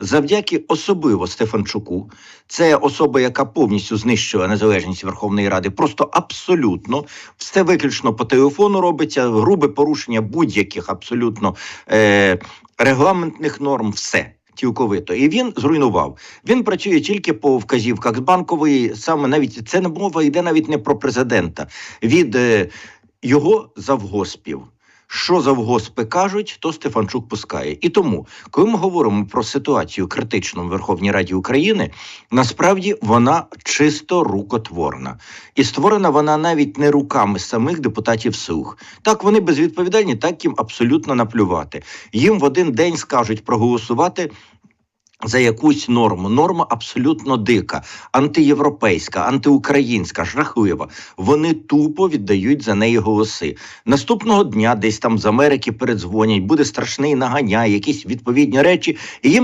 Завдяки особливо Стефанчуку, це особа, яка повністю знищує незалежність Верховної Ради, просто абсолютно все виключно по телефону робиться, грубе порушення будь-яких абсолютно е, регламентних норм, все. Цілковито, і він зруйнував. Він працює тільки по вказівках з банкової. Саме навіть це не мова йде навіть не про президента від е, його завгоспів. Що завгоспи кажуть, то Стефанчук пускає. І тому, коли ми говоримо про ситуацію критичну в Верховній Раді України, насправді вона чисто рукотворна. І створена вона навіть не руками самих депутатів СУГ. Так вони безвідповідальні, так їм абсолютно наплювати. Їм в один день скажуть проголосувати. За якусь норму, норма абсолютно дика, антиєвропейська, антиукраїнська, жахлива. Вони тупо віддають за неї голоси. Наступного дня, десь там з Америки передзвонять, буде страшний наганяй, якісь відповідні речі, і їм